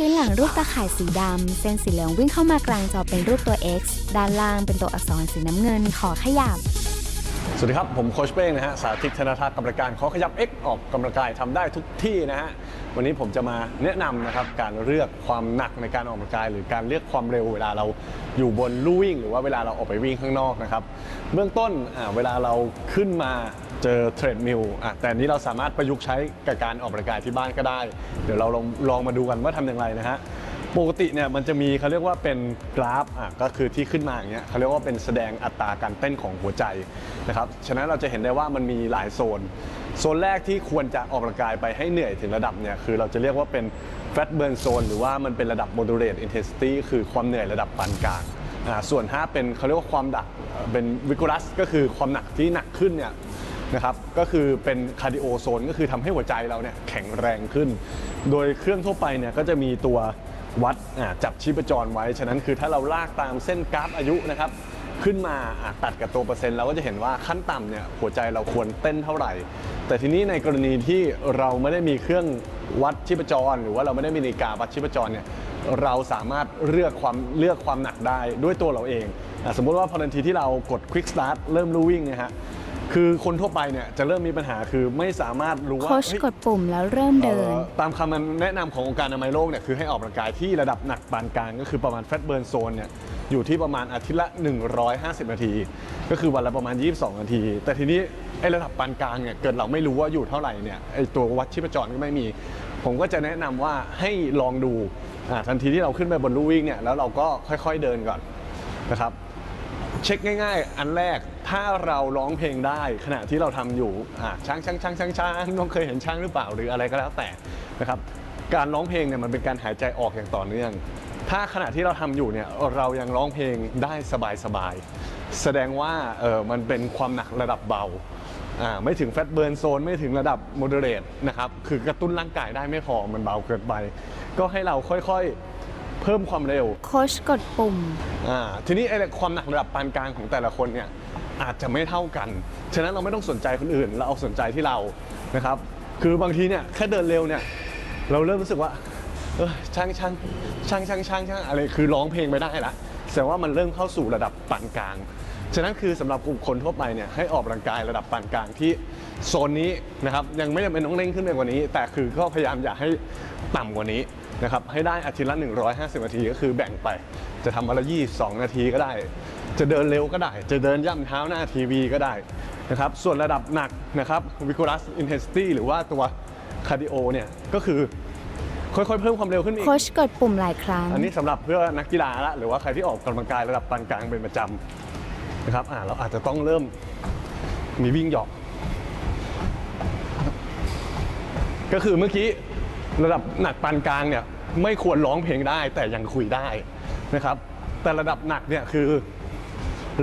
พื้นหลังรูปตาข่ายสีดำ เส้นสีเหลืองวิ่งเข้ามากลางจอเป็นรูปตัว X ด้านล่างเป็นตัวอักษรสีน้ำเงินขอขยับ สวัสดีครับ ผมโคชเป้งนะฮะ สาธิตธนทัศน์กับรายการขอขยับ X ออกกำลังกายทำได้ทุกที่นะฮะ วันนี้ผมจะมาแนะนำนะครับการเลือกความหนักในการออกกำลังกาย หรือการเลือกความเร็วเวลาเราอยู่บนลู่วิ่ง หรือว่าเวลาเราออกไปวิ่งข้างนอกนะครับ เบื้องต้นอ่าเวลาเราขึ้นมา เจอเทรดมิลอะแต่อันนี้เราสามารถประยุกต์ใช้กับการออกกำลังกายที่บ้านก็ได้ เดี๋ยวเราลองลองมาดูกันว่าทำอย่างไรนะฮะปกติเนี่ยมันจะมีเขาเรียกว่าเป็นกราฟอะก็คือที่ขึ้นมาอย่างเงี้ยเขาเรียกว่าเป็นแสดงอัตราการเต้นของหัวใจนะครับฉะนั้นเราจะเห็นได้ว่ามันมีหลายโซน โซนแรกที่ควรจะออกกำลังกายไปให้เหนื่อยถึงระดับเนี่ยคือเราจะเรียกว่าเป็น fat burn zone หรือว่ามันเป็นระดับ moderate intensity คือความเหนื่อยระดับปานกลางอ่าส่วน 5 เป็นเขาเรียกว่าความดักเอ่อเป็น vigorous ก็คือความหนักที่หนักขึ้นเนี่ย นะครับก็คือเป็นคาร์ดิโอโซนก็คือทำให้หัวใจเราเนี่ยแข็งแรงขึ้น โดยเครื่องทั่วไปเนี่ยก็จะมีตัววัดจับชีพจรไว้ ฉะนั้นคือถ้าเราลากตามเส้นกราฟอายุนะครับขึ้นมาตัดกับตัวเปอร์เซ็นต์เราก็จะเห็นว่าขั้นต่ำเนี่ยหัวใจเราควรเต้นเท่าไหร่ แต่ทีนี้ในกรณีที่เราไม่ได้มีเครื่องวัดชีพจร หรือว่าเราไม่ได้มีนาฬิกาวัดชีพจรเนี่ยเราสามารถเลือกความเลือกความหนักได้ด้วยตัวเราเองอสมมุติว่าพอทันทีที่เรากด Quick Start เริ่มลู่วิ่งนยฮะ คือคนทั่วไปเนี่ยจะเริ่มมีปัญหาคือไม่สามารถรู้ว่าโค้ชเฮ้ย กดปุ่มแล้วเริ่มเดิน อ่อตามคำแนะนำขององค์การอนามัยโลกเนี่ยคือให้ออกกำลังกายที่ระดับหนักปานกลางก็คือประมาณแฟตเบิร์นโซนเนี่ยอยู่ที่ประมาณอาทิตย์ละ 150 นาที ก็คือวันละประมาณ 22 นาที แต่ทีนี้ไอ้ระดับปานกลางเนี่ยเกิดเราไม่รู้ว่าอยู่เท่าไหร่เนี่ยไอ้ตัววัดชีพจรก็ไม่มี ผมก็จะแนะนำว่าให้ลองดูอ่าทันทีที่เราขึ้นไปบนลู่วิ่งเนี่ยแล้วเราก็ค่อยๆเดินก่อนนะครับ เช็คง่ายๆ อันแรก ถ้าเราร้องเพลงได้ขณะที่เราทำอยู่อะช้างช้างช้างช้างช้างน้องเคยเห็นช้างหรือเปล่าหรืออะไรก็แล้วแต่นะครับการร้องเพลงเนี่ยมันเป็นการหายใจออกอย่างต่อเนื่อง ถ้าขณะที่เราทำอยู่เนี่ยเรายังร้องเพลงได้สบายๆแสดงว่าเออมันเป็นความหนักระดับเบาอ่าไม่ถึงแฟตเบิร์นโซนไม่ถึงระดับโมเดเรตนะครับคือกระตุ้นร่างกายได้ไม่พอมันเบาเกินไป ก็ให้เราค่อยๆเพิ่มความเร็วโค้ชกดปุ่มอ่าทีนี้ไอ้ความหนักระดับปานกลางของแต่ละคนเนี่ย อาจจะไม่เท่ากัน ฉะนั้นเราไม่ต้องสนใจคนอื่น เราเอาสนใจที่เรานะครับ คือบางทีเนี่ยแค่เดินเร็วเนี่ยเราเริ่มรู้สึกว่าเออช่างช่างช่างช่างช่างช่างอะไรคือร้องเพลงไม่ได้ละแสดงว่ามันเริ่มเข้าสู่ระดับปานกลาง ฉะนั้นคือสำหรับกลุ่มคนทั่วไปเนี่ยให้ออกกำลังกายระดับปานกลางที่โซนนี้นะครับยังไม่จำเป็นต้องเร่งขึ้นไปกว่านี้ แต่คือก็พยายามอย่าให้ต่ำกว่านี้นะครับให้ได้อาทิตย์ละ 150 นาทีก็คือแบ่งไป จะทำวันละ22 นาทีก็ได้ จะเดินเร็วก็ได้ จะเดินย่ำเท้าหน้าทีวีก็ได้นะครับ ส่วนระดับหนักนะครับ vigorous intensity หรือว่าตัว cardio เนี่ยก็คือค่อยๆ เพิ่มความเร็วขึ้นอีก โค้ชกดปุ่มหลายครั้ง อันนี้สำหรับเพื่อนักกีฬาละหรือว่าใครที่ออกกำลังกายระดับปานกลางเป็นประจำนะครับอ่าเราอาจจะต้องเริ่มมีวิ่งเหยาะก็คือเมื่อกี้ระดับหนักปานกลางเนี่ยไม่ควรร้องเพลงได้แต่ยังคุยได้นะครับ แต่ระดับหนักเนี่ยคือ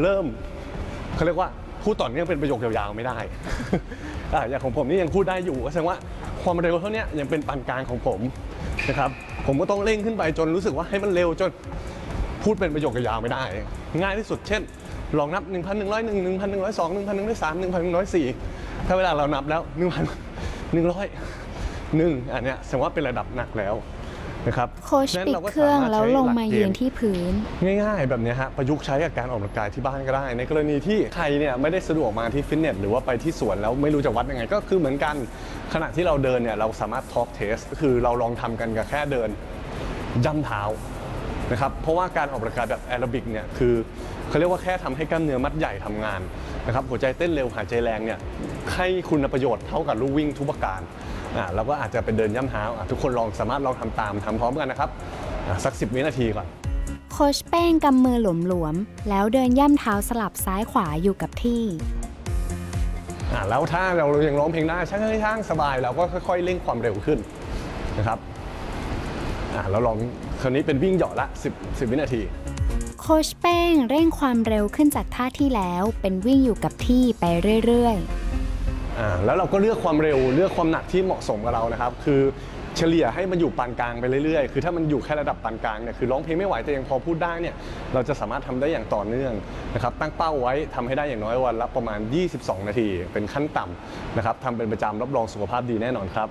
เริ่มเขาเรียกว่าพูดต่อเนื่องเป็นประโยคยาวๆไม่ได้ อ่าอย่างของผมนี่ยังพูดได้อยู่ก็แสดงว่าความเร็วเท่านี้ยังเป็นปานกลางของผมนะครับ ผมก็ต้องเร่งขึ้นไปจนรู้สึกว่าให้มันเร็วจนพูดเป็นประโยคยาวไม่ได้ ง่ายที่สุดเช่น ลองนับ 1 1 0 1 1 1 1 0 2 1 1 0 3 1 1 0 4 ถ้าเวลาเรานับแล้ว 1 1 0 0หนึ่งอันเนี้ยแสดงว่าเป็นระดับหนักแล้ว นะครับโค้ชฉะนั้นปิดก็เครื่องสามารถแล้วใช้ลงหกมาเกยืณนฑ์ที่พื้น ง่าย ๆ แบบเนี้ยฮะประยุกต์ใช้กับการออกกำลังกายที่บ้านก็ได้ ในกรณีที่ใครเนี่ยไม่ได้สะดวกมาที่ฟิตเนสหรือว่าไปที่สวนแล้วไม่รู้จะวัดยังไง ก็คือเหมือนกันขณะที่เราเดินเนี่ยเราสามารถทอล์กเทสก็คือเราลองทำกันกับแค่เดินย่ำเท้านะครับเพราะว่าการออกกำลังกายแบบแอโรบิกเนี่ยคือเขาเรียกว่าแค่ทำให้กล้ามเนื้อมัดใหญ่ทำงานนะครับหัวใจเต้นเร็วหายใจแรงเนี่ยให้คุณประโยชน์เท่ากับลูกวิ่งทุกประการอ่า เราก็อาจจะเป็นเดินย่ำเท้าอะทุกคนลองสามารถลองทำตามทำพร้อมกันนะครับอะสัก 10 วินาทีก่อน โค้ชแป้งกำมือหลวมๆแล้วเดินย่ำเท้าสลับซ้ายขวาอยู่กับที่อะแล้วถ้าเรายังร้องเพลงได้ช่างช่างสบายเราก็ค่อยๆเร่งความเร็วขึ้นนะครับอะเราลองคราวนี้เป็นวิ่งเหยาะละ 10 10 วินาทีโค้ชแป้งเร่งความเร็วขึ้นจากท่าที่แล้วเป็นวิ่งอยู่กับที่ไปเรื่อย ๆ อ่าแล้วเราก็เลือกความเร็วเลือกความหนักที่เหมาะสมกับเรานะครับคือเฉลี่ยให้มันอยู่ปานกลางไปเรื่อยๆ คือถ้ามันอยู่แค่ระดับปานกลางเนี่ยคือร้องเพลงไม่ไหวแต่ยังพอพูดได้เนี่ยเราจะสามารถทำได้อย่างต่อเนื่องนะครับตั้งเป้าไว้ทำให้ได้อย่างน้อยวันละประมาณ 22 นาที เป็นขั้นต่ำนะครับทำเป็นประจำรับรองสุขภาพดีแน่นอนครับ